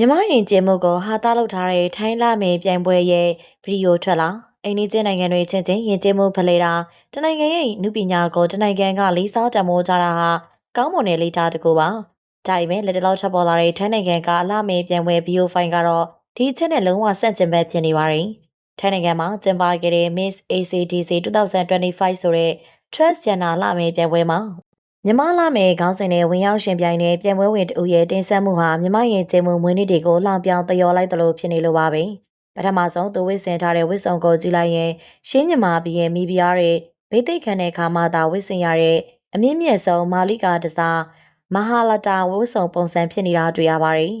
မြမရင်ကျင်းမှုကိုဟာတာလောက်ထားတဲ့ထိုင်းလာမေပြိုင်ပွဲရဲ့ဗီဒီယိုထွက်လာအိန္ဒိချင်းနိုင်ငံတွေချင်းချင်းရင်ကျင်းမှုဖလှယ်တာတနိုင်ငံရဲ့နုပညာကိုတနိုင်ငံကလေးစားတမိုးကြတာဟာကောင်းမွန်တဲ့လေးထားတစ်ခုပါဒါပေမဲ့လက်တလောက်ချက်ပေါ်လာတဲ့ထိုင်းနိုင်ငံကအလာမေပြိုင်ပွဲဗီဒီယိုဖိုင်ကတော့ဒီချက်နဲ့လုံးဝဆန့်ကျင်ဘက်ဖြစ်နေပါတယ်ထိုင်းနိုင်ငံမှာကျင်းပခဲ့တဲ့ Miss ACDC 2025ဆိုတဲ့ Transgender လာမေပြိုင်ပွဲမှာ မြမလာမယ်ခေါင်းစဉ်နဲ့ဝင်ရောက်ရှင်ပြိုင်တဲ့ပြန်ပွဲဝင်တူရဲ့တင်ဆက်မှုဟာမြမရင်ကျင်းမှုမွေးနေ့တွေကိုလှောင်ပြောင်တယောလိုက်သလိုဖြစ်နေလို့ပါပဲပထမဆုံးသူဝစ်စင်ထားတဲ့ဝစ်စုံကိုကြည့်လိုက်ရင်ရှင်းမြမာပြီးရဲ့မိဖုရားတဲ့ဗိသိက်ခံတဲ့ခါမှသာဝစ်စင်ရတဲ့အမြင့်မြတ်ဆုံးမာလိကာတစားမဟာလတာဝစ်စုံပုံစံဖြစ်နေတာတွေ့ရပါတယ်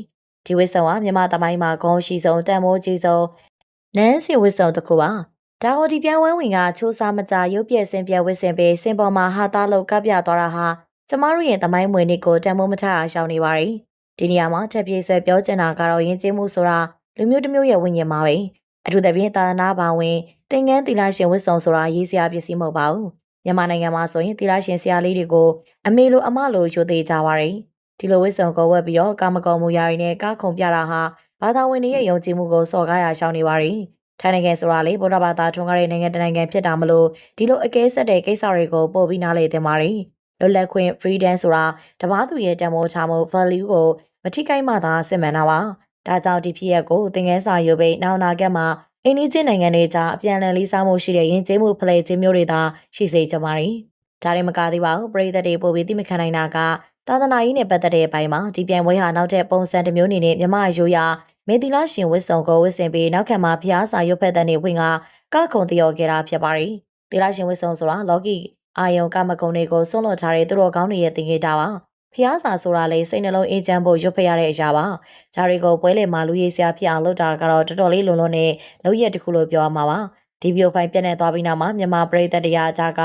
ဒီဝစ်စုံဟာမြမသမိုင်းမှာဂုံရှိဆုံးတန်မိုးကြီးဆုံးနန်းစီဝစ်စုံတစ်ခုပါ ဒါဟိုဒီပြန်ဝဲဝင်ကချိုးစားမကြရုပ်ပြက်စင်ပြက်ဝစ်စင်ပေးစင်ပေါ်မှာဟာသားလောက်ကပ်ပြသွားတာဟာကျမတို့ရဲ့သမိုင်းမွေနေ့ကိုတန်မိုးမထအောင်ရှောင်နေပါတယ်ဒီနေရာမှာထပ်ပြေးဆွဲပြောချင်တာကတော့ယဉ်ကျေးမှုဆိုတာလူမျိုးတစ်မျိုးရဲ့ဝိညာဉ်ပါပဲအထူးသဖြင့်သာသနာဘာဝင်သင်္ကန်းသီလရှင်ဝတ်ဆောင်ဆိုတာရေးစရာပစ္စည်းမဟုတ်ပါဘူးမြန်မာနိုင်ငံမှာဆိုရင်သီလရှင်ဆရာလေးတွေကိုအမေလိုအမလိုယူသေးကြပါတယ်ဒီလိုဝတ်ဆောင်ကိုဝတ်ပြီးတော့ကာမကောမူရာတွေနဲ့ကားခုံပြတာဟာဘာသာဝင်တွေရဲ့ယုံကြည်မှုကိုစော်ကားရရှောင်နေပါတယ် ထိုင်းနိုင်ငံဆိုတာလေဗုဒ္ဓဘာသာထွန်းကားတဲ့နိုင်ငံတစ်နိုင်ငံဖြစ်တာမလို့ဒီလိုအကဲဆက်တဲ့ကိစ္စတွေကိုပို့ပြီးနားလေသင်ပါတယ်လွတ်လပ်ခွင့် freedom ဆိုတာတပားသူရဲ့တန်ဖိုးချမှု value ကိုမထိခိုက်မှသာစစ်မှန်တာပါဒါကြောင့်ဒီဖြစ်ရပ်ကိုသင်ငယ်စာရုပ်ပိနောက်နာကက်မှာအိန္ဒိချင်းနိုင်ငံတွေကြားအပြန်အလှန်လေးစားမှုရှိတဲ့ယဉ်ကျေးမှုဖလှယ်ခြင်းမျိုးတွေသာရှိစေကြပါတယ်ဒါတွေမကသေးပါဘူးပြည်သက်တွေပို့ပြီးသိမခံနိုင်တာကသာသနာရေးနဲ့ပတ်သက်တဲ့အပိုင်းမှာဒီပြန်ပွဲဟာနောက်ထပ်ပုံစံတစ်မျိုးအနေနဲ့မြမရိုးရာ မေတီလာရှင်ဝစ်စုံကိုဝစ်စင်ပြီးနောက်ခံမှာဖျားစာရုပ်ဖက်တဲ့နေဝင်ကကခုံတရော်ခဲ့တာဖြစ်ပါတယ်။တီလာရှင်ဝစ်စုံဆိုတာလော်ဂီအာယုံကမကုံတွေကိုဆွန့်လွတ်ထားတဲ့သူတော်ကောင်းတွေရဲ့တင်ခဲ့တာပါ။ဖျားစာဆိုတာလေစိတ်နှလုံးအေးချမ်းဖို့ရွတ်ဖရတဲ့အရာပါ။ဂျာတွေကိုပွဲလေမှာလူရည်စရာဖြစ်အောင်လုပ်တာကတော့တော်တော်လေးလုံလုံနဲ့လောက်ရက်တစ်ခုလို့ပြောရမှာပါ။ဒီဗီဒီယိုဖိုင်ပြတ်နေသွားပြီးနောက်မှာမြန်မာပြည်သက်တရားကြားက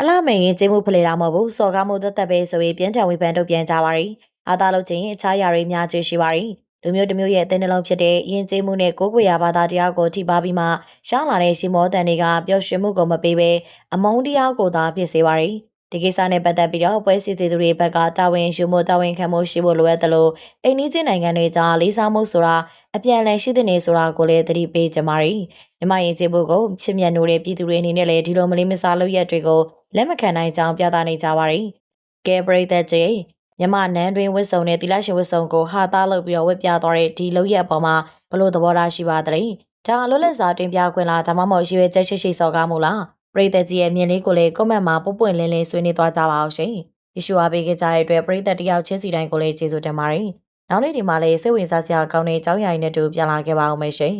အလားမင်းရင်ကျင်းမှုဖလေတာမဟုတ်ဘူးစော်ကားမှုသက်သက်ပဲဆိုပြီးပြင်းထန်ဝေဖန်ထုတ်ပြန်ကြပါရီအားသားလုပ်ခြင်းအခြားရာတွေများကျွေးရှိပါရီ လူမျိုးတစ်မျိုးရဲ့အသင်းနှလုံးဖြစ်တဲ့ယဉ်ကျေးမှုနဲ့ကိုယ်ကိုယ်ရာဘာသာတရားကိုထိပါပြီးမှရှောင်းလာတဲ့ရှင်မောတန်တွေကပျော်ရွှင်မှုကိုမပေးဘဲအမုန်းတရားကိုသာဖြစ်စေပါရီဒီကိစ္စနဲ့ပတ်သက်ပြီးတော့ပွဲစီသေးသူတွေဘက်ကတာဝန်ယူမှုတာဝန်ခံမှုရှိဖို့လိုအပ်တယ်လို့အိန္ဒိချင်းနိုင်ငံတွေကြားလေးစားမှုဆိုတာအပြန်အလှန်ရှိတဲ့နေဆိုတာကိုလည်းသတိပေးကြပါရီမြမရင်ကျေးမှုကိုချစ်မြတ်နိုးတဲ့ပြည်သူတွေအနေနဲ့လည်းဒီလိုမလေးမစားလုပ်ရက်တွေကိုလက်မခံနိုင်ကြောင်းပြသနေကြပါရီကဲပရိသတ်ကြီး မြမနန်းတွင်ဝစ်စုံနဲ့တီလာရှင်ဝစ်စုံကိုဟာသားလုပ်ပြီးတော့ဝစ်ပြသွားတဲ့ဒီလုပ်ရက်ပေါ်မှာဘလို့သဘောထားရှိပါသလဲဒါလွတ်လပ်စွာတင်ပြခွင့်လားဒါမှမဟုတ်ရွေးချက်ရှိရှိစော်ကားမှုလားပရိသတ်ကြီးရဲ့မြင်လေးကိုလည်း comment မှာပုတ်ပွင့်လင်းလင်းဆွေးနွေးသွားကြပါအောင်ရှင်ယေရှုအားပေးခဲ့ကြတဲ့အတွက်ပရိသတ်တယောက်ချင်းစီတိုင်းကိုလည်းကျေးဇူးတင်ပါတယ်နောက်နေ့ဒီမှာလည်းစိတ်ဝင်စားစရာကောင်းတဲ့အကြောင်းအရာတွေနဲ့တူပြန်လာခဲ့ပါအောင်မယ်ရှင်